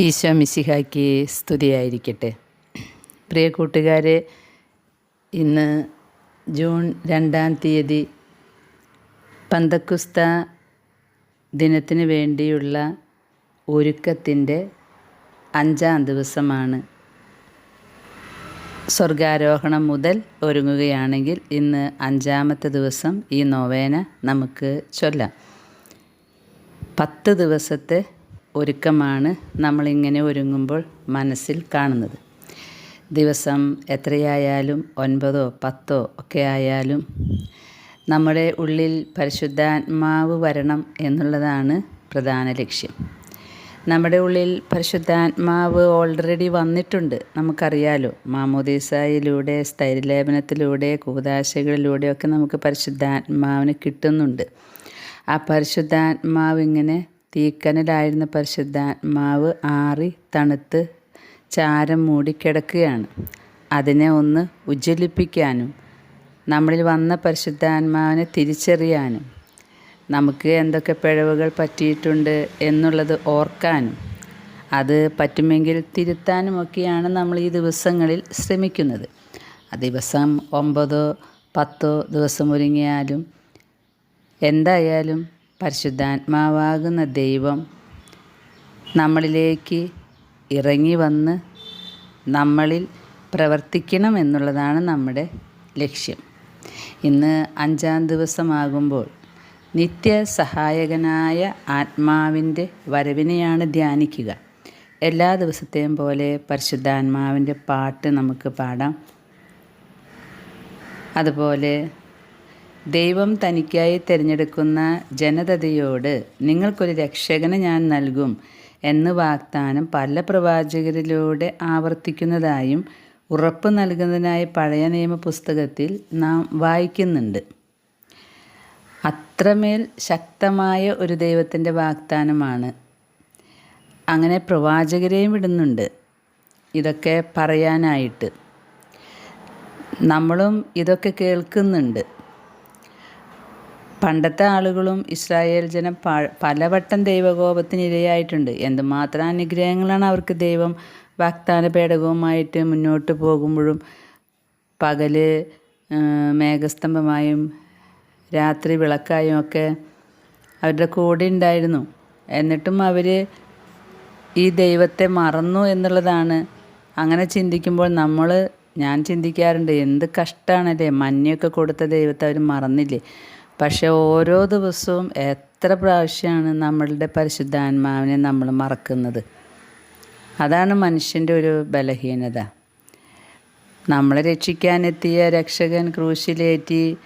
ഈശോ മിശിഹായ്ക്ക് സ്തുതിയായിരിക്കട്ടെ. പ്രിയ കൂട്ടുകാരെ ഇന്ന് ജൂൺ രണ്ടാം തീയതി പന്തക്കുസ്ത ദിനത്തിന് വേണ്ടിയുള്ള ഒരുക്കത്തിന്റെ അഞ്ചാം ദിവസമാണ്. സ്വർഗാരോഹണം മുതൽ ഒരുങ്ങുകയാണെങ്കിൽ ഇന്ന് അഞ്ചാമത്തെ ദിവസം ഈ നോവേന നമുക്ക് ചൊല്ലാം. പത്ത് ദിവസത്തെ ഒരുക്കമാണ് നമ്മളിങ്ങനെ ഒരുങ്ങുമ്പോൾ മനസ്സിൽ കാണുന്നത്. ദിവസം എത്രയായാലും ഒൻപതോ പത്തോ ഒക്കെ ആയാലും നമ്മുടെ ഉള്ളിൽ പരിശുദ്ധാത്മാവ് വരണം എന്നുള്ളതാണ് പ്രധാന ലക്ഷ്യം. നമ്മുടെ ഉള്ളിൽ പരിശുദ്ധാത്മാവ് ഓൾറെഡി വന്നിട്ടുണ്ട്. നമുക്കറിയാലോ മാമോദീസായിലൂടെ സ്ഥൈര്യലേപനത്തിലൂടെ കൂതാശകളിലൂടെയൊക്കെ നമുക്ക് പരിശുദ്ധാത്മാവിന് കിട്ടുന്നുണ്ട്. ആ പരിശുദ്ധാത്മാവ് ഇങ്ങനെ തീക്കനലായിരുന്ന പരിശുദ്ധാത്മാവ് ആറി തണുത്ത് ചാരം മൂടിക്കിടക്കുകയാണ് അതിനെ ഒന്ന് ഉജ്ജ്വലിപ്പിക്കാനും നമ്മളിൽ വന്ന പരിശുദ്ധാത്മാവിനെ തിരിച്ചറിയാനും നമുക്ക് എന്തൊക്കെ പിഴവുകൾ പറ്റിയിട്ടുണ്ട് എന്നുള്ളത് ഓർക്കാനും അത് പറ്റുമെങ്കിൽ തിരുത്താനുമൊക്കെയാണ് നമ്മൾ ഈ ദിവസങ്ങളിൽ ശ്രമിക്കുന്നത്. ദിവസം ഒമ്പതോ പത്തോ ദിവസം ഒരുങ്ങിയാലും എന്തായാലും പരിശുദ്ധാത്മാവാകുന്ന ദൈവം നമ്മളിലേക്ക് ഇറങ്ങി വന്ന് നമ്മളിൽ പ്രവർത്തിക്കണം എന്നുള്ളതാണ് നമ്മുടെ ലക്ഷ്യം. ഇന്ന് അഞ്ചാം ദിവസമാകുമ്പോൾ നിത്യ സഹായകനായ ആത്മാവിന്റെ വരവിനെയാണ് ധ്യാനിക്കുക. എല്ലാ ദിവസത്തെയും പോലെ പരിശുദ്ധാത്മാവിന്റെ പാട്ട് നമുക്ക് പാടാം. അതുപോലെ ദൈവം തനിക്കായി തിരഞ്ഞെടുക്കുന്ന ജനതയോട് നിങ്ങൾക്കൊരു രക്ഷകനെ ഞാൻ നൽകും എന്ന് വാഗ്ദാനം പല പ്രവാചകരിലൂടെ ആവർത്തിക്കുന്നതായും ഉറപ്പ് നൽകുന്നതിനായി പഴയ നിയമ പുസ്തകത്തിൽ നാം വായിക്കുന്നുണ്ട്. അത്രമേൽ ശക്തമായ ഒരു ദൈവത്തിന്റെ വാഗ്ദാനമാണ് അങ്ങനെ പ്രവാചകരെയും വിടുന്നുണ്ട്. ഇതൊക്കെ പറയാനായിട്ട്. നമ്മളും ഇതൊക്കെ കേൾക്കുന്നുണ്ട്. പണ്ടത്തെ ആളുകളും ഇസ്രായേൽ ജനം പലവട്ടം ദൈവകോപത്തിന് ഇരയായിട്ടുണ്ട്. എന്തുമാത്രം അനുഗ്രഹങ്ങളാണ് അവർക്ക് ദൈവം വാഗ്ദാന പേടകവുമായിട്ട് മുന്നോട്ട് പോകുമ്പോഴും പകൽ മേഘസ്തംഭമായും രാത്രി വിളക്കായും ഒക്കെ അവരുടെ കൂടെ ഉണ്ടായിരുന്നു. എന്നിട്ടും അവർ ഈ ദൈവത്തെ മറന്നു എന്നുള്ളതാണ്. അങ്ങനെ ചിന്തിക്കുമ്പോൾ നമ്മൾ ഞാൻ ചിന്തിക്കാറുണ്ട് എന്ത് കഷ്ടമാണല്ലേ മഞ്ഞയൊക്കെ കൊടുത്ത ദൈവത്തെ അവർ മറന്നില്ലേ? പക്ഷേ ഓരോ ദിവസവും എത്ര പ്രാവശ്യമാണ് നമ്മളുടെ പരിശുദ്ധാത്മാവിനെ നമ്മൾ മറക്കുന്നത്? അതാണ് മനുഷ്യന്റെ ഒരു ബലഹീനത. നമ്മളെ രക്ഷിക്കാനെത്തിയ രക്ഷകൻ ക്രൂശിലേറ്റി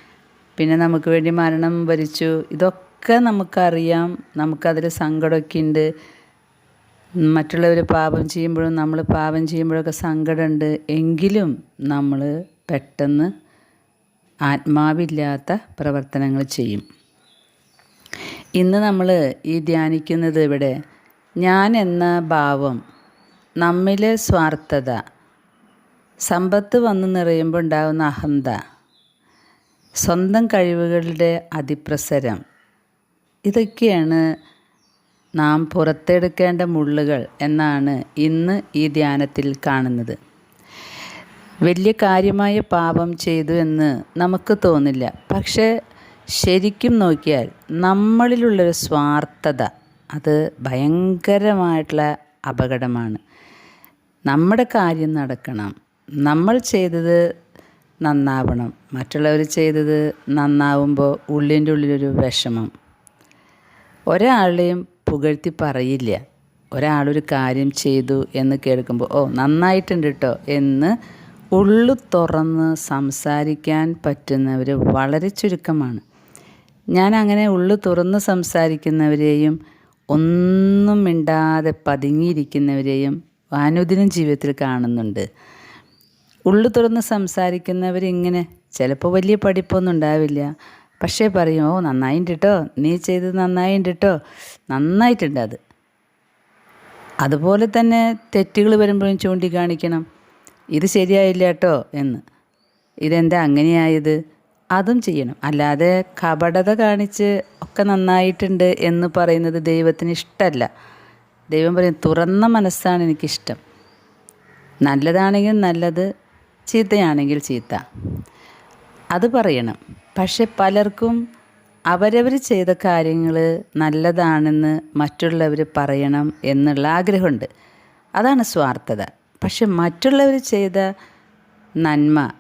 പിന്നെ നമുക്ക് വേണ്ടി മരണം വരിച്ചു. ഇതൊക്കെ നമുക്കറിയാം. നമുക്കതിൽ സങ്കടമൊക്കെ ഉണ്ട് മറ്റുള്ളവർ പാപം ചെയ്യുമ്പോഴും നമ്മൾ പാപം ചെയ്യുമ്പോഴൊക്കെ സങ്കടമുണ്ട്. എങ്കിലും നമ്മൾ പെട്ടെന്ന് ആത്മാവില്ലാത്ത പ്രവർത്തനങ്ങൾ ചെയ്യും. ഇന്ന് നമ്മൾ ഈ ധ്യാനിക്കുന്നത് ഇവിടെ ഞാൻ എന്ന ഭാവം നമ്മിലെ സ്വാർത്ഥത സമ്പത്ത് വന്നു നിറയുമ്പോൾ ഉണ്ടാകുന്ന അഹന്ത സ്വന്തം കഴിവുകളുടെ അതിപ്രസരം. ഇതൊക്കെയാണ് നാം പുറത്തെടുക്കേണ്ട മുള്ളുകൾ എന്നാണ് ഇന്ന് ഈ ധ്യാനത്തിൽ കാണുന്നത്. വലിയ കാര്യമായ പാപം ചെയ്തു എന്ന് നമുക്ക് തോന്നില്ല. പക്ഷേ ശരിക്കും നോക്കിയാൽ നമ്മളിലുള്ളൊരു സ്വാർത്ഥത അത് ഭയങ്കരമായിട്ടുള്ള അപകടമാണ്. നമ്മുടെ കാര്യം നടക്കണം. നമ്മൾ ചെയ്തത് നന്നാവണം. മറ്റുള്ളവർ ചെയ്തത് നന്നാവുമ്പോൾ ഉള്ളിന്റെ ഉള്ളിലൊരു വിഷമം. ഒരാളെയും പുകഴ്ത്തി പറയില്ല. ഒരാളൊരു കാര്യം ചെയ്തു എന്ന് കേൾക്കുമ്പോൾ ഓ നന്നായിട്ടുണ്ട് കേട്ടോ എന്ന് ഉള്ളു തുറന്ന് സംസാരിക്കാൻ പറ്റുന്നവർ വളരെ ചുരുക്കമാണ്. ഞാൻ അങ്ങനെ ഉള്ളു തുറന്ന് സംസാരിക്കുന്നവരെയും ഒന്നും മിണ്ടാതെ പതുങ്ങിയിരിക്കുന്നവരെയും അനുദിനം ജീവിതത്തിൽ കാണുന്നുണ്ട്. ഉള്ളു തുറന്ന് സംസാരിക്കുന്നവരിങ്ങനെ ചിലപ്പോൾ വലിയ പഠിപ്പൊന്നും ഉണ്ടാവില്ല. പക്ഷേ പറയും ഓ നന്നായിട്ടുണ്ട് നീ ചെയ്തത് നന്നായിട്ടുണ്ട് നന്നായിട്ടുണ്ട് അത്. അതുപോലെ തന്നെ തെറ്റുകൾ വരുമ്പോഴും ചൂണ്ടിക്കാണിക്കണം. ഇത് ശരിയായില്ല കേട്ടോ എന്ന്. ഇതെന്താ അങ്ങനെയായത്? അതും ചെയ്യണം. അല്ലാതെ കപടത കാണിച്ച് ഒക്കെ നന്നായിട്ടുണ്ട് എന്ന് പറയുന്നത് ദൈവത്തിന് ഇഷ്ടമല്ല ദൈവം പറയും തുറന്ന മനസ്സാണ് എനിക്കിഷ്ടം. നല്ലതാണെങ്കിൽ നല്ലത് ചീത്തയാണെങ്കിൽ ചീത്ത. അത് പറയണം. പക്ഷെ പലർക്കും അവരവർ ചെയ്ത കാര്യങ്ങൾ നല്ലതാണെന്ന് മറ്റുള്ളവർ പറയണം എന്നുള്ള ആഗ്രഹമുണ്ട്. അതാണ് സ്വാർത്ഥത. പക്ഷെ മറ്റുള്ളവർ ചെയ്ത നന്മ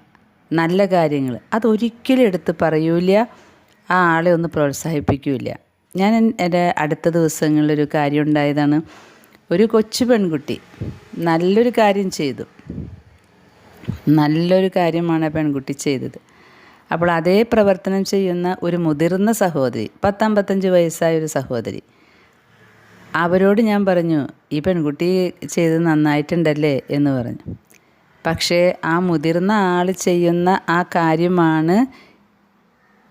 നല്ല കാര്യങ്ങൾ അതൊരിക്കലും എടുത്ത് പറയൂല ആ ആളെ ഒന്ന് പ്രോത്സാഹിപ്പിക്കില്ല. ഞാൻ എന്റെ അടുത്ത ദിവസങ്ങളിലൊരു കാര്യം ഉണ്ടായതാണ്. ഒരു കൊച്ചു പെൺകുട്ടി നല്ലൊരു കാര്യം ചെയ്തു. നല്ലൊരു കാര്യമാണ് ആ പെൺകുട്ടി ചെയ്തത്. അപ്പോൾ അതേ പ്രവർത്തനം ചെയ്യുന്ന ഒരു മുതിർന്ന സഹോദരി പത്തമ്പത്തഞ്ച് വയസ്സായ ഒരു സഹോദരി അവരോട് ഞാൻ പറഞ്ഞു ഈ പെൺകുട്ടി ചെയ്ത് നന്നായിട്ടുണ്ടല്ലേ? എന്ന് പറഞ്ഞു. പക്ഷേ ആ മുതിർന്ന ആൾ ചെയ്യുന്ന ആ കാര്യമാണ്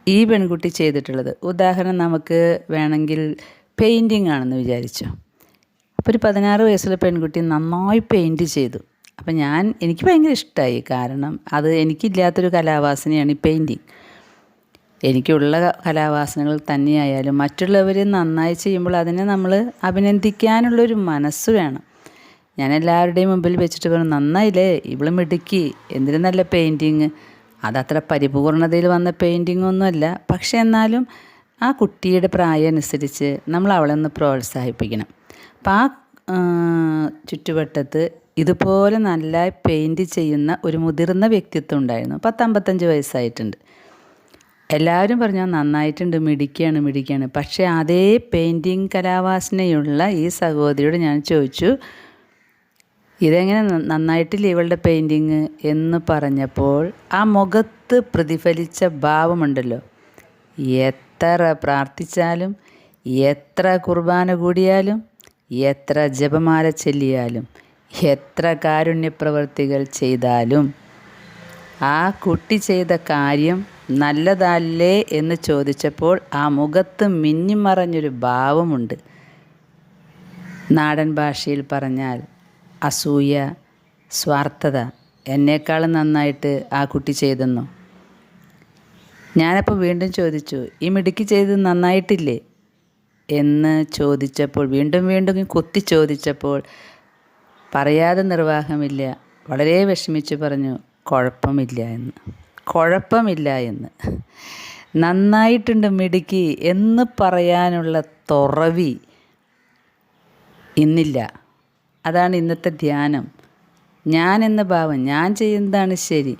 ഈ പെൺകുട്ടി ചെയ്തിട്ടുള്ളത്. ഉദാഹരണം നമുക്ക് വേണമെങ്കിൽ പെയിന്റിങ് ആണെന്ന് വിചാരിച്ചു. അപ്പോൾ ഒരു പതിനാറ് വയസ്സുള്ള പെൺകുട്ടി നന്നായി പെയിന്റ് ചെയ്തു. അപ്പം ഞാൻ എനിക്ക് ഭയങ്കര ഇഷ്ടമായി കാരണം അത് എനിക്കില്ലാത്തൊരു കലാവാസനയാണ് ഈ പെയിന്റിങ് എനിക്കുള്ള കലാവാസനകൾ തന്നെയായാലും മറ്റുള്ളവർ നന്നായി ചെയ്യുമ്പോൾ അതിനെ നമ്മൾ അഭിനന്ദിക്കാനുള്ളൊരു മനസ്സ് വേണം. ഞാൻ എല്ലാവരുടെയും മുമ്പിൽ വെച്ചിട്ട് പറഞ്ഞു നന്നായില്ലേ? ഇവൾ മിടുക്കി. എന്തിനു നല്ല പെയിന്റിങ്. അതത്ര പരിപൂർണതയിൽ വന്ന പെയിന്റിങ് ഒന്നുമല്ല. പക്ഷെ എന്നാലും ആ കുട്ടിയുടെ പ്രായം അനുസരിച്ച് നമ്മൾ അവളെ ഒന്ന് പ്രോത്സാഹിപ്പിക്കണം. അപ്പം ആ ചുറ്റുവട്ടത്ത് ഇതുപോലെ നല്ല പെയിന്റ് ചെയ്യുന്ന ഒരു മുതിർന്ന വ്യക്തിത്വം ഉണ്ടായിരുന്നു. പത്തമ്പത്തഞ്ച് വയസ്സായിട്ടുണ്ട്. എല്ലാവരും പറഞ്ഞു നന്നായിട്ടുണ്ട് മിടിക്കുകയാണ് മിടിക്കുകയാണ് പക്ഷേ അതേ പെയിന്റിങ് കലാവാസനയുള്ള ഈ സഹോദരിയോട് ഞാൻ ചോദിച്ചു ഇതെങ്ങനെ നന്നായിട്ടില്ല ഇവളുടെ പെയിന്റിങ് എന്ന് പറഞ്ഞപ്പോൾ ആ മുഖത്ത് പ്രതിഫലിച്ച ഭാവമുണ്ടല്ലോ. എത്ര പ്രാർത്ഥിച്ചാലും എത്ര കുർബാന കൂടിയാലും എത്ര ജപമാല ചൊല്ലിയാലും എത്ര കാരുണ്യപ്രവർത്തികൾ ചെയ്താലും ആ കുട്ടി ചെയ്ത കാര്യം നല്ലതല്ലേ എന്ന് ചോദിച്ചപ്പോൾ ആ മുഖത്ത് മിന്നിമറഞ്ഞൊരു ഭാവമുണ്ട്. നാടൻ ഭാഷയിൽ പറഞ്ഞാൽ അസൂയ സ്വാർത്ഥത എന്നേക്കാളും നന്നായിട്ട് ആ കുട്ടി ചെയ്തെന്നു. ഞാനപ്പോൾ വീണ്ടും ചോദിച്ചു ഈ മിടുക്കി ചെയ്ത് നന്നായിട്ടില്ലേ? എന്ന് ചോദിച്ചപ്പോൾ വീണ്ടും വീണ്ടും കുത്തി ചോദിച്ചപ്പോൾ പറയാതെ നിർവാഹമില്ല. വളരെ വിഷമിച്ച് പറഞ്ഞു കുഴപ്പമില്ല എന്ന്. കുഴപ്പമില്ല എന്ന്. നന്നായിട്ടുണ്ട് മിടുക്കി എന്ന് പറയാനുള്ള തുറവി ഇന്നില്ല. അതാണ് ഇന്നത്തെ ധ്യാനം. ഞാൻ എന്ന ഭാവം ഞാൻ ചെയ്യുന്നതാണ് ശരി.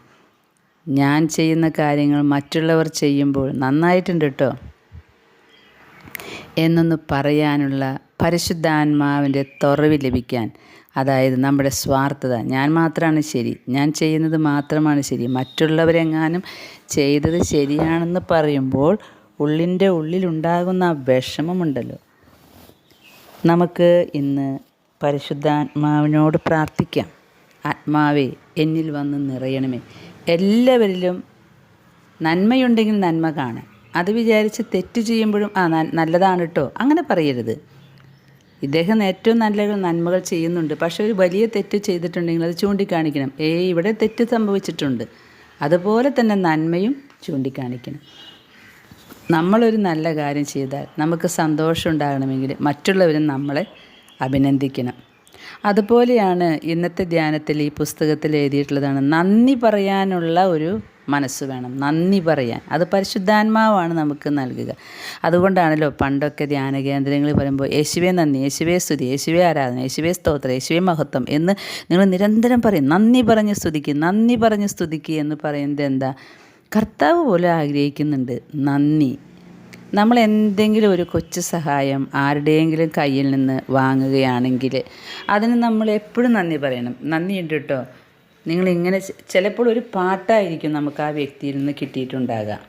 ഞാൻ ചെയ്യുന്ന കാര്യങ്ങൾ മറ്റുള്ളവർ ചെയ്യുമ്പോൾ നന്നായിട്ടുണ്ട് കേട്ടോ എന്നൊന്ന് പറയാനുള്ള പരിശുദ്ധാത്മാവിന്റെ തുറവി ലഭിക്കാൻ അതായത് നമ്മുടെ സ്വാർത്ഥത. ഞാൻ മാത്രമാണ് ശരി. ഞാൻ ചെയ്യുന്നത് മാത്രമാണ് ശരി. മറ്റുള്ളവരെങ്ങാനും ചെയ്തത് ശരിയാണെന്ന് പറയുമ്പോൾ ഉള്ളിന്റെ ഉള്ളിലുണ്ടാകുന്ന ആ വിഷമമുണ്ടല്ലോ. നമുക്ക് ഇന്ന് പരിശുദ്ധാത്മാവിനോട് പ്രാർത്ഥിക്കാം. ആത്മാവേ എന്നിൽ വന്ന് നിറയണമേ. എല്ലാവരിലും നന്മയുണ്ടെങ്കിൽ നന്മ കാണാം അത് വിചാരിച്ച് തെറ്റ് ചെയ്യുമ്പോഴും ആ നല്ലതാണ് കേട്ടോ അങ്ങനെ പറയരുത്. ഇദ്ദേഹം ഏറ്റവും നല്ല നന്മകൾ ചെയ്യുന്നുണ്ട്. പക്ഷേ ഒരു വലിയ തെറ്റ് ചെയ്തിട്ടുണ്ടെങ്കിൽ അത് ചൂണ്ടിക്കാണിക്കണം. ഏ ഇവിടെ തെറ്റ് സംഭവിച്ചിട്ടുണ്ട്. അതുപോലെ തന്നെ നന്മയും ചൂണ്ടിക്കാണിക്കണം. നമ്മളൊരു നല്ല കാര്യം ചെയ്താൽ നമുക്ക് സന്തോഷം ഉണ്ടാകണമെങ്കിൽ മറ്റുള്ളവരും നമ്മളെ അഭിനന്ദിക്കണം. അതുപോലെയാണ് ഇന്നത്തെ ധ്യാനത്തിൽ ഈ പുസ്തകത്തിൽ എഴുതിയിട്ടുള്ളതാണ് നന്ദി പറയാനുള്ള ഒരു മനസ്സ് വേണം. നന്ദി പറയാൻ. അത് പരിശുദ്ധാത്മാവാണ് നമുക്ക് നൽകുക. അതുകൊണ്ടാണല്ലോ പണ്ടൊക്കെ ധ്യാന കേന്ദ്രങ്ങളിൽ പറയുമ്പോൾ യേശുവേ നന്ദി യേശുവേ സ്തുതി യേശുവേ ആരാധന യേശുവേ സ്തോത്രം യേശുവേ മഹത്വം എന്ന് നിങ്ങൾ നിരന്തരം പറയും. നന്ദി പറഞ്ഞ് സ്തുതിക്ക് നന്ദി പറഞ്ഞ് സ്തുതിക്ക് എന്ന് പറയുന്നത് എന്താ? കർത്താവ് പോലെ ആഗ്രഹിക്കുന്നുണ്ട്. നന്ദി. നമ്മൾ എന്തെങ്കിലും ഒരു കൊച്ചു സഹായം ആരുടെയെങ്കിലും കയ്യിൽ നിന്ന് വാങ്ങുകയാണെങ്കിൽ അതിന് നമ്മൾ എപ്പോഴും നന്ദി പറയണം. നന്ദിയുണ്ട് കേട്ടോ. നിങ്ങളിങ്ങനെ ചിലപ്പോൾ ഒരു പാട്ടായിരിക്കും നമുക്ക് ആ വ്യക്തിയിൽ നിന്ന് കിട്ടിയിട്ടുണ്ടാകുക.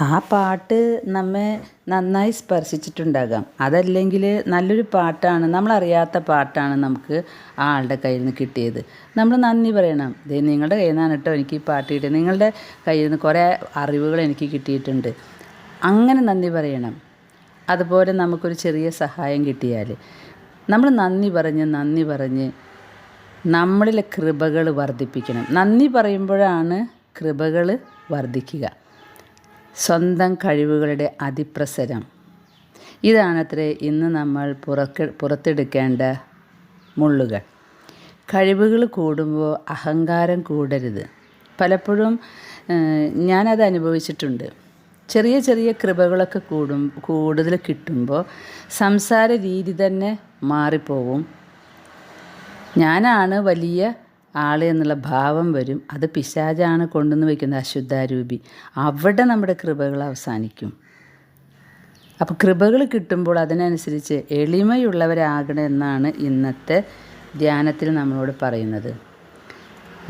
ആ പാട്ട് നമ്മെ നന്നായി സ്പർശിച്ചിട്ടുണ്ടാകാം. അതല്ലെങ്കിൽ നല്ലൊരു പാട്ടാണ് നമ്മളറിയാത്ത പാട്ടാണ് നമുക്ക് ആ ആളുടെ കയ്യിൽ നിന്ന് കിട്ടിയത്. നമ്മൾ നന്ദി പറയണം. ദേ നിങ്ങളുടെ കയ്യിൽ നിന്നാണ് കേട്ടോ എനിക്ക് ഈ പാട്ട് കിട്ടിയത്. നിങ്ങളുടെ കയ്യിൽ നിന്ന് കുറേ അറിവുകൾ എനിക്ക് കിട്ടിയിട്ടുണ്ട്. അങ്ങനെ നന്ദി പറയണം. അതുപോലെ നമുക്കൊരു ചെറിയ സഹായം കിട്ടിയാൽ. നമ്മൾ നന്ദി പറഞ്ഞ് നന്ദി പറഞ്ഞ് നമ്മളിലെ കൃപകൾ വർദ്ധിപ്പിക്കണം. നന്ദി പറയുമ്പോഴാണ് കൃപകൾ വർദ്ധിക്കുക. സ്വന്തം കഴിവുകളുടെ അതിപ്രസരം. ഇതാണത്രേ ഇന്ന് നമ്മൾ പുറക്ക പുറത്തെടുക്കേണ്ട മുള്ളുകൾ. കഴിവുകൾ കൂടുമ്പോൾ അഹങ്കാരം കൂടരുത്. പലപ്പോഴും ഞാനത് അനുഭവിച്ചിട്ടുണ്ട്. ചെറിയ ചെറിയ കൃപകളൊക്കെ കൂടും കൂടുതൽ കിട്ടുമ്പോൾ സംസാര രീതി തന്നെ മാറിപ്പോവും. ഞാനാണ് വലിയ ആൾ എന്നുള്ള ഭാവം വരും. അത് പിശാചാണ് കൊണ്ടുവന്ന് വയ്ക്കുന്നത് അശുദ്ധാരൂപി. അവിടെ നമ്മുടെ കൃപകൾ അവസാനിക്കും. അപ്പോൾ കൃപകൾ കിട്ടുമ്പോൾ അതിനനുസരിച്ച് എളിമയുള്ളവരാകണം എന്നാണ് ഇന്നത്തെ ധ്യാനത്തിൽ നമ്മളോട് പറയുന്നത്.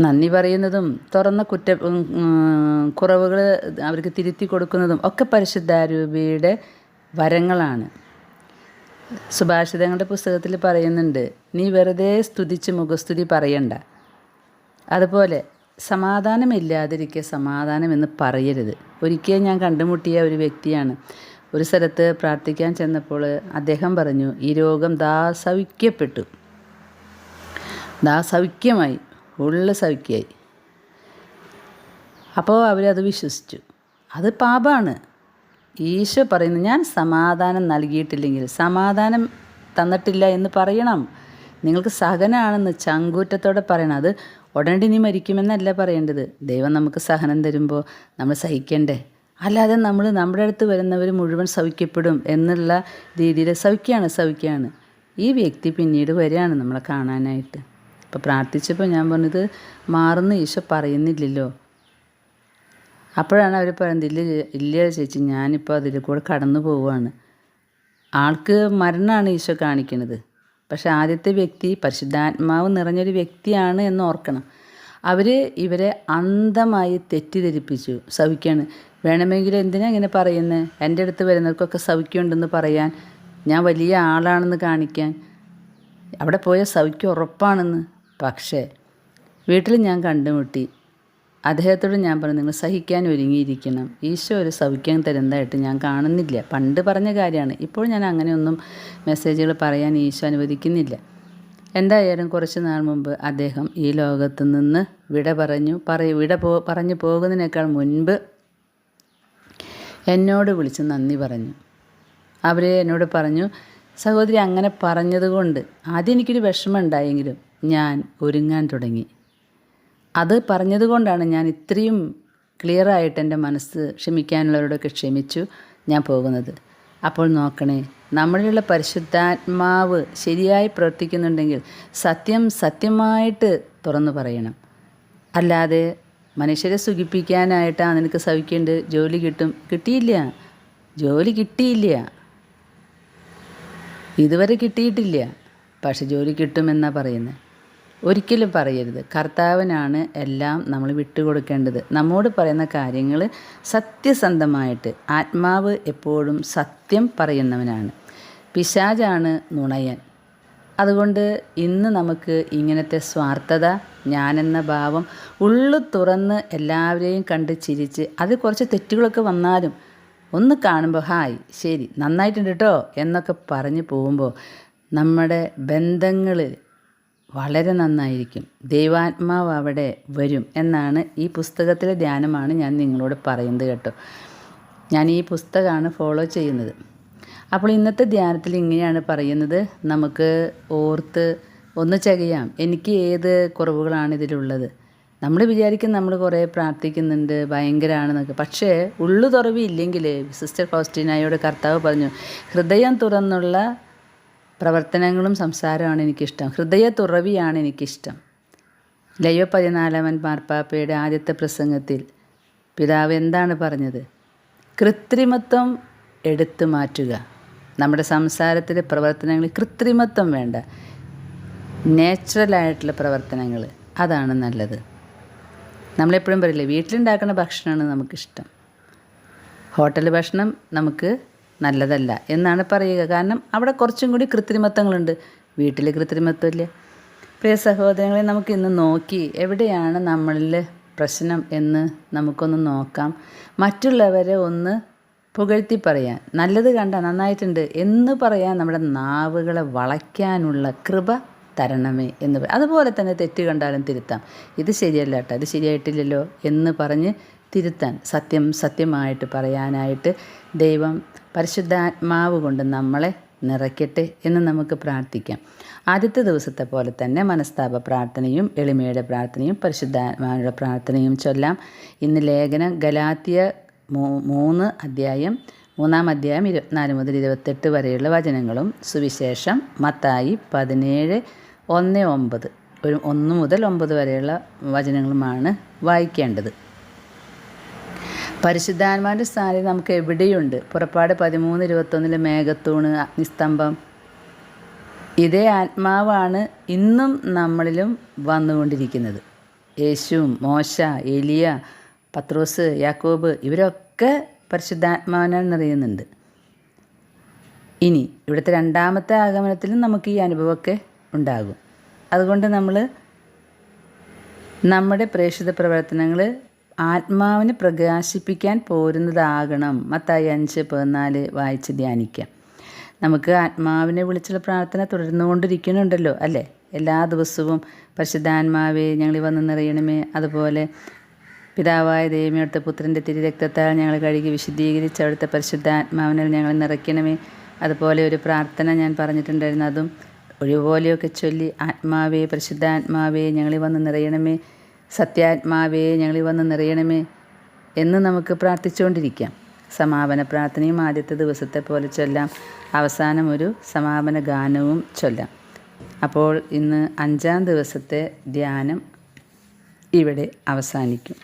നന്ദി പറയുന്നതും തുറന്ന കുറ്റ കുറവുകൾ അവർക്ക് തിരുത്തി കൊടുക്കുന്നതും ഒക്കെ പരിശുദ്ധാരൂപിയുടെ വരങ്ങളാണ്. സുഭാഷിതങ്ങളുടെ പുസ്തകത്തിൽ പറയുന്നുണ്ട് നീ വെറുതെ സ്തുതിച്ച് മുഖസ്തുതി പറയണ്ട. അതുപോലെ സമാധാനമില്ലാതിരിക്കുക സമാധാനം എന്ന് പറയരുത്. ഒരിക്കൽ ഞാൻ കണ്ടുമുട്ടിയ ഒരു വ്യക്തിയാണ്. ഒരു സ്ഥലത്ത് പ്രാർത്ഥിക്കാൻ ചെന്നപ്പോൾ അദ്ദേഹം പറഞ്ഞു ഈ രോഗം ദാസൗഖ്യപ്പെട്ടു ദാസൗഖ്യമായി ഉള്ള സൗഖ്യമായി അപ്പോൾ അവരത് വിശ്വസിച്ചു. അത് പാപമാണ്. ഈശോ പറയുന്നു ഞാൻ സമാധാനം നൽകിയിട്ടില്ലെങ്കിൽ സമാധാനം തന്നിട്ടില്ല എന്ന് പറയണം. നിങ്ങൾക്ക് സഹനമാണെന്ന് ചങ്കൂറ്റത്തോടെ പറയണം. അത് ഉടനടി നീ മരിക്കുമെന്നല്ല പറയേണ്ടത്. ദൈവം നമുക്ക് സഹനം തരുമ്പോൾ നമ്മൾ സഹിക്കണ്ടേ? അല്ലാതെ നമ്മൾ നമ്മുടെ അടുത്ത് വരുന്നവർ മുഴുവൻ സൗഖ്യപ്പെടും എന്നുള്ള രീതിയിൽ സൗഖ്യമാണ് സൗഖ്യമാണ് ഈ വ്യക്തി പിന്നീട് വരികയാണ് നമ്മളെ കാണാനായിട്ട്. അപ്പോൾ പ്രാർത്ഥിച്ചപ്പോൾ ഞാൻ പറഞ്ഞത് മാറുന്ന ഈശോ പറയുന്നില്ലല്ലോ. അപ്പോഴാണ് അവർ പറയുന്നത് ഇല്ല ഇല്ല ചേച്ചി ഞാനിപ്പോൾ അതിൽ കൂടെ കടന്നു പോവുകയാണ്. ആൾക്ക് മരണമാണ് ഈശോ കാണിക്കുന്നത് പക്ഷെ ആദ്യത്തെ വ്യക്തി പരിശുദ്ധാത്മാവ് നിറഞ്ഞൊരു വ്യക്തിയാണ് എന്ന് ഓർക്കണം. അവർ ഇവരെ അന്ധമായി തെറ്റിദ്ധരിപ്പിച്ചു സൗഖ്യമാണ് വേണമെങ്കിൽ എന്തിനാ ഇങ്ങനെ പറയുന്നത് എന്റെ അടുത്ത് വരുന്നവർക്കൊക്കെ സൗഖ്യമുണ്ടെന്ന് പറയാൻ ഞാൻ വലിയ ആളാണെന്ന് കാണിക്കാൻ. അവിടെ പോയ സൗഖ്യം ഉറപ്പാണെന്ന്. പക്ഷേ വീട്ടിൽ ഞാൻ കണ്ടുമുട്ടി. അദ്ദേഹത്തോട് ഞാൻ പറഞ്ഞു നിങ്ങൾ സഹിക്കാൻ ഒരുങ്ങിയിരിക്കണം. ഈശോ ഒരു സൗഖ്യം തരുന്നതായിട്ട് ഞാൻ കാണുന്നില്ല. പണ്ട് പറഞ്ഞ കാര്യമാണ്. ഇപ്പോൾ ഞാൻ അങ്ങനെയൊന്നും മെസ്സേജുകൾ പറയാൻ ഈശോ അനുവദിക്കുന്നില്ല. എന്തായാലും കുറച്ച് നാൾ മുമ്പ് അദ്ദേഹം ഈ ലോകത്ത് നിന്ന് വിട പറഞ്ഞു. പറ വിട പോ പറഞ്ഞു പോകുന്നതിനേക്കാൾ മുൻപ് എന്നോട് വിളിച്ച് നന്ദി പറഞ്ഞു. അവർ എന്നോട് പറഞ്ഞു സഹോദരി അങ്ങനെ പറഞ്ഞതുകൊണ്ട് ആദ്യം എനിക്കൊരു വിഷമം ഉണ്ടായെങ്കിലും ഞാൻ ഒരുങ്ങാൻ തുടങ്ങി. അത് പറഞ്ഞതുകൊണ്ടാണ് ഞാൻ ഇത്രയും ക്ലിയറായിട്ട് എന്റെ മനസ്സ് ക്ഷമിക്കാനുള്ളവരോടൊക്കെ ക്ഷമിച്ചു ഞാൻ പോകുന്നത്. അപ്പോൾ നോക്കണേ നമ്മളിലുള്ള പരിശുദ്ധാത്മാവ് ശരിയായി പ്രവർത്തിക്കുന്നുണ്ടെങ്കിൽ സത്യം സത്യമായിട്ട് തുറന്നു പറയണം. അല്ലാതെ മനുഷ്യരെ സുഖിപ്പിക്കാനായിട്ടാ നിനക്ക് സഹിക്കേണ്ടത് ജോലി കിട്ടും. കിട്ടിയില്ല. ജോലി കിട്ടിയില്ല. ഇതുവരെ കിട്ടിയിട്ടില്ല. പക്ഷെ ജോലി കിട്ടുമെന്നാണ് പറയുന്നത്. ഒരിക്കലും പറയരുത്. കർത്താവിനാണ് എല്ലാം നമ്മൾ വിട്ടുകൊടുക്കേണ്ടത്. നമ്മോട് പറയുന്ന കാര്യങ്ങൾ സത്യസന്ധമായിട്ട് ആത്മാവ് എപ്പോഴും സത്യം പറയുന്നവനാണ്. പിശാചാണ് നുണയൻ. അതുകൊണ്ട് ഇന്ന് നമുക്ക് ഇങ്ങനത്തെ സ്വാർത്ഥത ഞാനെന്ന ഭാവം ഉള്ളു തുറന്ന് എല്ലാവരെയും കണ്ട് ചിരിച്ച് അത് കുറച്ച് തെറ്റുകളൊക്കെ വന്നാലും ഒന്ന് കാണുമ്പോൾ ഹായ് ശരി നന്നായിട്ടുണ്ട് കേട്ടോ എന്നൊക്കെ പറഞ്ഞ് പോകുമ്പോൾ നമ്മുടെ ബന്ധങ്ങൾ വളരെ നന്നായിരിക്കും. ദൈവാത്മാവ് അവിടെ വരും എന്നാണ് ഈ പുസ്തകത്തിലെ ധ്യാനമാണ് ഞാൻ നിങ്ങളോട് പറയുന്നത് കേട്ടോ. ഞാൻ ഈ പുസ്തകമാണ് ഫോളോ ചെയ്യുന്നത്. അപ്പോൾ ഇന്നത്തെ ധ്യാനത്തിൽ ഇങ്ങനെയാണ് പറയുന്നത്. നമുക്ക് ഓർത്ത് ഒന്ന് ചകയാം. എനിക്ക് ഏത് കുറവുകളാണ് ഇതിലുള്ളത്? നമ്മൾ വിചാരിക്കും നമ്മൾ കുറേ പ്രാർത്ഥിക്കുന്നുണ്ട് ഭയങ്കരമാണെന്നൊക്കെ പക്ഷേ ഉള്ളു തുറവില്ലെങ്കിൽ സിസ്റ്റർ ഫൗസ്റ്റീനായോട് കർത്താവ് പറഞ്ഞു ഹൃദയം തുറന്നുള്ള പ്രവർത്തനങ്ങളും സംസാരമാണ് എനിക്കിഷ്ടം. ഹൃദയ തുറവിയാണ് എനിക്കിഷ്ടം. ലയോ പതിനാലാമൻ മാർപ്പാപ്പയുടെ ആദ്യത്തെ പ്രസംഗത്തിൽ പിതാവ് എന്താണ് പറഞ്ഞത്? കൃത്രിമത്വം എടുത്തു മാറ്റുക. നമ്മുടെ സംസാരത്തിലെ പ്രവർത്തനങ്ങളിൽ കൃത്രിമത്വം വേണ്ട. നാച്ചുറലായിട്ടുള്ള പ്രവർത്തനങ്ങൾ അതാണ് നല്ലത്. നമ്മളെപ്പോഴും പറയില്ലേ വീട്ടിലുണ്ടാക്കുന്ന ഭക്ഷണമാണ് നമുക്കിഷ്ടം. ഹോട്ടൽ ഭക്ഷണം നമുക്ക് നല്ലതല്ല എന്നാണ് പറയുക. കാരണം അവിടെ കുറച്ചും കൂടി കൃത്രിമത്വങ്ങളുണ്ട്. വീട്ടിൽ കൃത്രിമത്വമില്ല. പ്രിയ സഹോദരങ്ങളെ നമുക്ക് ഇന്ന് നോക്കി എവിടെയാണ് നമ്മളിൽ പ്രശ്നം എന്ന് നമുക്കൊന്ന് നോക്കാം. മറ്റുള്ളവരെ ഒന്ന് പുകഴ്ത്തി പറയാൻ. നല്ലത് കണ്ട നന്നായിട്ടുണ്ട് എന്ന് പറയാൻ നമ്മുടെ നാവുകളെ വളയ്ക്കാനുള്ള കൃപ തരണമേ എന്ന് അതുപോലെ തന്നെ തെറ്റ് കണ്ടാലും തിരുത്താം. ഇത് ശരിയല്ല കേട്ടോ. അത് ശരിയായിട്ടില്ലല്ലോ എന്ന് പറഞ്ഞ് തിരുത്താൻ സത്യം സത്യമായിട്ട് പറയാനായിട്ട് ദൈവം പരിശുദ്ധാത്മാവ് കൊണ്ട് നമ്മളെ നിറയ്ക്കട്ടെ എന്ന് നമുക്ക് പ്രാർത്ഥിക്കാം. ആദ്യത്തെ ദിവസത്തെ പോലെ തന്നെ മനസ്താപ പ്രാർത്ഥനയും എളിമയുടെ പ്രാർത്ഥനയും പരിശുദ്ധാത്മാവിയുടെ പ്രാർത്ഥനയും ചൊല്ലാം. ഇന്ന് ലേഖനം ഗലാത്തിയ മൂന്ന് അധ്യായം മൂന്നാം അധ്യായം ഇരുപത്തിനാല് മുതൽ ഇരുപത്തെട്ട് വരെയുള്ള വചനങ്ങളും സുവിശേഷം മത്തായി പതിനേഴ് ഒന്ന് ഒമ്പത്. ഒരു ഒന്ന് മുതൽ ഒമ്പത് വരെയുള്ള വചനങ്ങളുമാണ് വായിക്കേണ്ടത്. പരിശുദ്ധാത്മാവിന്റെ സ്ഥാനം നമുക്ക് എവിടെയുണ്ട്? പുറപ്പാട് പതിമൂന്ന് ഇരുപത്തൊന്നിലെ മേഘത്തൂണ് അഗ്നിസ്തംഭം. ഇതേ ആത്മാവാണ് ഇന്നും നമ്മളിലും വന്നുകൊണ്ടിരിക്കുന്നത്. യേശു മോശ എലിയ പത്രോസ് യാക്കോബ് ഇവരൊക്കെ പരിശുദ്ധാത്മാവിനാൽ നിറയുന്നുണ്ട്. ഇനി ഇവിടുത്തെ രണ്ടാമത്തെ ആഗമനത്തിലും നമുക്ക് ഈ അനുഭവമൊക്കെ ഉണ്ടാകും. അതുകൊണ്ട് നമ്മൾ നമ്മുടെ പ്രേക്ഷിത പ്രവർത്തനങ്ങൾ ആത്മാവിനെ പ്രകാശിപ്പിക്കാൻ പോരുന്നതാകണം. മത്തായി അഞ്ച് പതിനാല് വായിച്ച് ധ്യാനിക്കാം. നമുക്ക് ആത്മാവിനെ വിളിച്ചുള്ള പ്രാർത്ഥന തുടർന്നുകൊണ്ടിരിക്കുന്നുണ്ടല്ലോ അല്ലേ? എല്ലാ ദിവസവും പരിശുദ്ധാത്മാവേ ഞങ്ങൾ വന്ന് നിറയണമേ അതുപോലെ പിതാവായ ദൈവമേ അവിടുത്തെ പുത്രന്റെ തിരുരക്തത്താൽ ഞങ്ങൾ കഴുകി വിശുദ്ധീകരിച്ച് അവിടുത്തെ പരിശുദ്ധാത്മാവിനാൽ ഞങ്ങൾ നിറയ്ക്കണമേ. അതുപോലെ ഒരു പ്രാർത്ഥന ഞാൻ പറഞ്ഞിട്ടുണ്ടായിരുന്നു. അതും ഒഴിവുപോലെയൊക്കെ ചൊല്ലി ആത്മാവേ പരിശുദ്ധാത്മാവേ ഞങ്ങൾ വന്ന് നിറയണമേ സത്യാത്മാവേ ഞങ്ങളിൽ വന്ന് നിറയണമേ എന്ന് നമുക്ക് പ്രാർത്ഥിച്ചുകൊണ്ടിരിക്കാം. സമാപന പ്രാർത്ഥനയും ആദ്യത്തെ ദിവസത്തെ പോലെ ചൊല്ലാം. അവസാനം ഒരു സമാപന ഗാനവും ചൊല്ലാം. അപ്പോൾ ഇന്ന് അഞ്ചാം ദിവസത്തെ ധ്യാനം ഇവിടെ അവസാനിക്കും.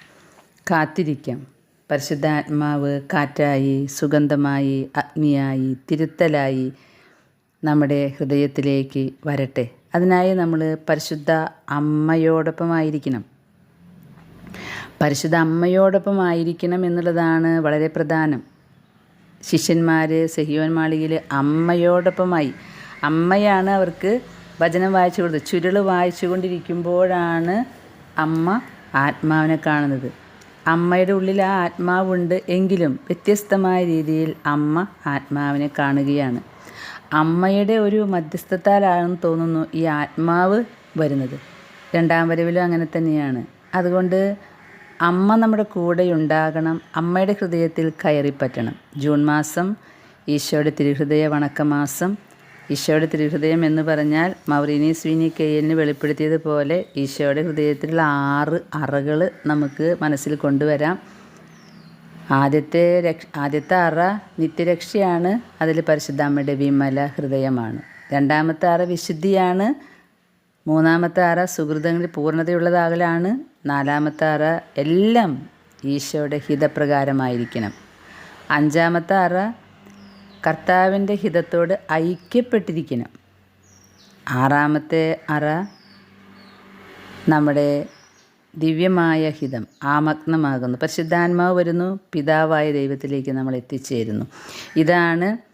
കാത്തിരിക്കാം. പരിശുദ്ധാത്മാവ് കാറ്റായി സുഗന്ധമായി അഗ്നിയായി തിരുത്തലായി നമ്മുടെ ഹൃദയത്തിലേക്ക് വരട്ടെ. അതിനായി നമ്മൾ പരിശുദ്ധ അമ്മയോടൊപ്പമായിരിക്കണം. പരിശുദ്ധ അമ്മയോടൊപ്പം ആയിരിക്കണം എന്നുള്ളതാണ് വളരെ പ്രധാനം. ശിഷ്യന്മാർ സഹിയോൻ മാളികയിൽ അമ്മയോടൊപ്പമായി. അമ്മയാണ് അവർക്ക് വചനം വായിച്ചു കൊടുത്തത്. ചുരുൾ വായിച്ചു കൊണ്ടിരിക്കുമ്പോഴാണ് അമ്മ ആത്മാവിനെ കാണുന്നത്. അമ്മയുടെ ഉള്ളിൽ ആ ആത്മാവുണ്ട് എങ്കിലും വ്യത്യസ്തമായ രീതിയിൽ അമ്മ ആത്മാവിനെ കാണുകയാണ്. അമ്മയുടെ ഒരു മധ്യസ്ഥത്താലാണെന്ന് തോന്നുന്നു ഈ ആത്മാവ് വരുന്നത്. രണ്ടാം വരവിലും അങ്ങനെ തന്നെയാണ്. അതുകൊണ്ട് അമ്മ നമ്മുടെ കൂടെ ഉണ്ടാകണം അമ്മയുടെ ഹൃദയത്തിൽ കയറിപ്പറ്റണം. ജൂൺ മാസം ഈശോയുടെ തിരുഹൃദയ വണക്കമാസം. ഈശോയുടെ തിരുഹൃദയം എന്ന് പറഞ്ഞാൽ മൗറീനി സ്വീനി കെയ്യലിന് വെളിപ്പെടുത്തിയതുപോലെ ഈശോയുടെ ഹൃദയത്തിലുള്ള ആറ് അറകൾ നമുക്ക് മനസ്സിൽ കൊണ്ടുവരാം. ആദ്യത്തെ രക്ഷ ആദ്യത്തെ അറ നിത്യരക്ഷയാണ് അതിൽ പരിശുദ്ധാമ്മയുടെ വിമല ഹൃദയമാണ്. രണ്ടാമത്തെ അറ വിശുദ്ധിയാണ് മൂന്നാമത്തെ അറ സുഹൃതങ്ങളിൽ പൂർണതയുള്ളതാകലാണ് നാലാമത്തെ അറ എല്ലാം ഈശോയുടെ ഹിതപ്രകാരമായിരിക്കണം. അഞ്ചാമത്തെ അറ കർത്താവിന്റെ ഹിതത്തോട് ഐക്യപ്പെട്ടിരിക്കണം. ആറാമത്തെ അറ നമ്മുടെ ദിവ്യമായ ഹിതം ആമഗ്നമാകുന്നു. പരിശുദ്ധാത്മാവ് വരുന്നു പിതാവായ ദൈവത്തിലേക്ക് നമ്മൾ എത്തിച്ചേരുന്നു. ഇതാണ്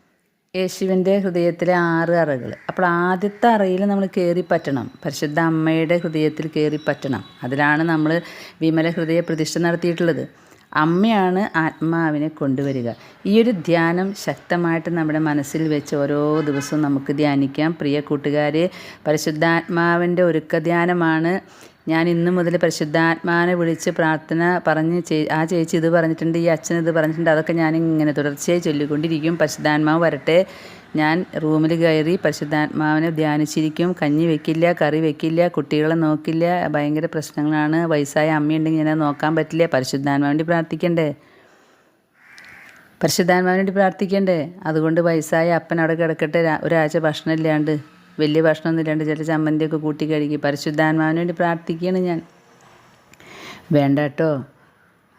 യേശുവിന്റെ ഹൃദയത്തിലെ ആറ് അറകൾ. അപ്പോൾ ആദ്യത്തെ അറയിൽ നമ്മൾ കയറി പറ്റണം. പരിശുദ്ധ അമ്മയുടെ ഹൃദയത്തിൽ കയറി പറ്റണം. അതിലാണ് നമ്മൾ വിമല ഹൃദയ പ്രതിഷ്ഠ നടത്തിയിട്ടുള്ളത്. അമ്മയാണ് ആത്മാവിനെ കൊണ്ടുവരിക. ഈ ഒരു ധ്യാനം ശക്തമായിട്ട് നമ്മുടെ മനസ്സിൽ വെച്ച് ഓരോ ദിവസവും നമുക്ക് ധ്യാനിക്കാം. പ്രിയ കൂട്ടുകാരെ പരിശുദ്ധാത്മാവിന്റെ ഒരുക്ക ധ്യാനമാണ് ഞാൻ ഇന്നു മുതൽ പരിശുദ്ധാത്മാനെ വിളിച്ച് പ്രാർത്ഥന പറഞ്ഞ് ആ ചേച്ചി ഇത് പറഞ്ഞിട്ടുണ്ട് ഈ അച്ഛൻ ഇത് പറഞ്ഞിട്ടുണ്ട് അതൊക്കെ ഞാൻ ഇങ്ങനെ തുടർച്ചയായി ചൊല്ലിക്കൊണ്ടിരിക്കും. പരിശുദ്ധാത്മാവ് വരട്ടെ. ഞാൻ റൂമിൽ കയറി പരിശുദ്ധാത്മാവിനെ ധ്യാനിച്ചിരിക്കും. കഞ്ഞി വെക്കില്ല കറി വെക്കില്ല കുട്ടികളെ നോക്കില്ല. ഭയങ്കര പ്രശ്നങ്ങളാണ്. വയസ്സായ അമ്മയുണ്ടെങ്കിൽ ഞാൻ നോക്കാൻ പറ്റില്ല. പരിശുദ്ധാത്മാവിന് വേണ്ടി പ്രാർത്ഥിക്കണ്ടേ? പരിശുദ്ധാത്മാവിന് വേണ്ടി പ്രാർത്ഥിക്കണ്ടേ? അതുകൊണ്ട് വയസ്സായ അപ്പൻ അവിടെ കിടക്കട്ടെ. ഒരാഴ്ച ഭക്ഷണം ഇല്ലാണ്ട്. വലിയ ഭക്ഷണമൊന്നും ഇല്ലാണ്ട് ചില ചമ്മന്തിയൊക്കെ കൂട്ടി കഴുകി പരിശുദ്ധാത്മാവിന് വേണ്ടി പ്രാർത്ഥിക്കുകയാണ് ഞാൻ. വേണ്ട കേട്ടോ.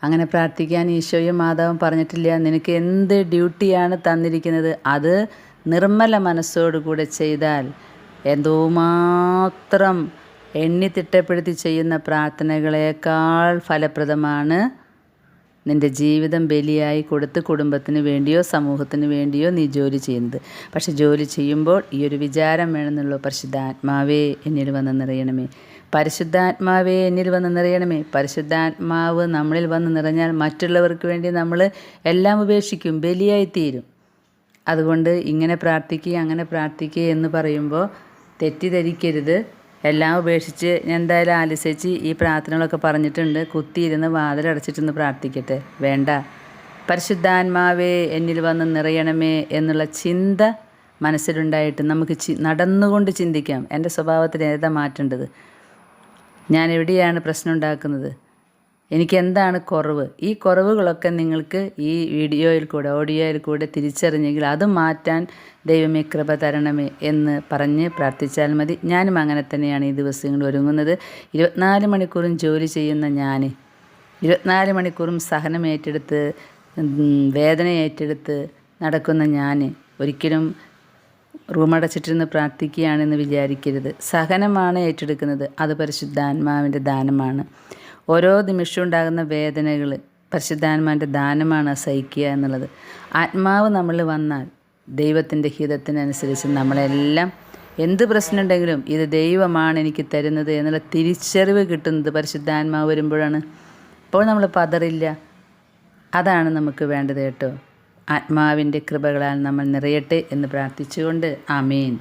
അങ്ങനെ പ്രാർത്ഥിക്കാൻ ഈശോയും മാതാവും പറഞ്ഞിട്ടില്ല. നിനക്ക് എന്ത് ഡ്യൂട്ടിയാണ് തന്നിരിക്കുന്നത്? അത് നിർമ്മല മനസ്സോടുകൂടെ ചെയ്താൽ എന്തോമാത്രം എണ്ണി തിട്ടപ്പെടുത്തി ചെയ്യുന്ന പ്രാർത്ഥനകളേക്കാൾ ഫലപ്രദമാണ് നിന്റെ ജീവിതം ബലിയായി കൊടുത്ത് കുടുംബത്തിന് വേണ്ടിയോ സമൂഹത്തിന് വേണ്ടിയോ നീ ജോലി ചെയ്യുന്നത്. പക്ഷെ ജോലി ചെയ്യുമ്പോൾ ഈ ഒരു വിചാരം വേണമെന്നുള്ള. പരിശുദ്ധാത്മാവേ എന്നിൽ വന്ന് നിറയണമേ. പരിശുദ്ധാത്മാവേ എന്നിൽ വന്ന് നിറയണമേ. പരിശുദ്ധാത്മാവ് നമ്മളിൽ വന്ന് നിറഞ്ഞാൽ മറ്റുള്ളവർക്ക് വേണ്ടി നമ്മൾ എല്ലാം ഉപേക്ഷിക്കും. ബലിയായി തീരും അതുകൊണ്ട് ഇങ്ങനെ പ്രാർത്ഥിക്കുക അങ്ങനെ പ്രാർത്ഥിക്കുക എന്ന് പറയുമ്പോൾ തെറ്റിദ്ധരിക്കരുത്. എല്ലാം ഉപേക്ഷിച്ച് ഞാൻ എന്തായാലും ആലിസേച്ചി ഈ പ്രാർത്ഥനകളൊക്കെ പറഞ്ഞിട്ടുണ്ട്. കുത്തിയിരുന്ന് വാതിലടച്ചിട്ടൊന്ന് പ്രാർത്ഥിക്കട്ടെ. വേണ്ട. പരിശുദ്ധാത്മാവേ എന്നിൽ വന്ന് നിറയണമേ എന്നുള്ള ചിന്ത മനസ്സിലുണ്ടായിട്ട് നമുക്ക് ചി നടന്നുകൊണ്ട് ചിന്തിക്കാം. എന്റെ സ്വഭാവത്തിൽ ഏതാ മാറ്റേണ്ടത്? ഞാൻ എവിടെയാണ് പ്രശ്നം ഉണ്ടാക്കുന്നത്? എനിക്ക് എന്താണ് കുറവ്? ഈ കുറവുകളൊക്കെ നിങ്ങൾക്ക് ഈ വീഡിയോയിൽ കൂടെ ഓഡിയോയിൽ കൂടെ തിരിച്ചറിഞ്ഞെങ്കിൽ അത് മാറ്റാൻ ദൈവമേ കൃപ തരണമേ എന്ന് പറഞ്ഞ് പ്രാർത്ഥിച്ചാൽ മതി. ഞാനും അങ്ങനെ തന്നെയാണ് ഈ ദിവസങ്ങൾ ഒരുങ്ങുന്നത്. ഇരുപത്തിനാല് മണിക്കൂറും ജോലി ചെയ്യുന്ന ഞാൻ ഇരുപത്തിനാല് മണിക്കൂറും സഹനം ഏറ്റെടുത്ത് വേദന ഏറ്റെടുത്ത് നടക്കുന്ന ഞാൻ ഒരിക്കലും റൂമടച്ചിട്ടിരുന്ന് പ്രാർത്ഥിക്കുകയാണെന്ന് വിചാരിക്കരുത്. സഹനമാണ് ഏറ്റെടുക്കുന്നത്. അത് പരിശുദ്ധാത്മാവിന്റെ ദാനമാണ്. ഓരോ നിമിഷവും ഉണ്ടാകുന്ന വേദനകൾ പരിശുദ്ധാത്മാന്റെ ദാനമാണ് സഹിക്കുക എന്നുള്ളത്. ആത്മാവ് നമ്മൾ വന്നാൽ ദൈവത്തിന്റെ ഹിതത്തിനനുസരിച്ച് നമ്മളെല്ലാം എന്ത് പ്രശ്നമുണ്ടെങ്കിലും ഇത് ദൈവമാണ് എനിക്ക് തരുന്നത് എന്നുള്ള തിരിച്ചറിവ് കിട്ടുന്നത് പരിശുദ്ധാത്മാവ് വരുമ്പോഴാണ്. അപ്പോൾ നമ്മൾ പതറില്ല. അതാണ് നമുക്ക് വേണ്ടത് കേട്ടോ. ആത്മാവിന്റെ കൃപകളാൽ നമ്മൾ നിറയട്ടെ എന്ന് പ്രാർത്ഥിച്ചുകൊണ്ട്. ആമേൻ.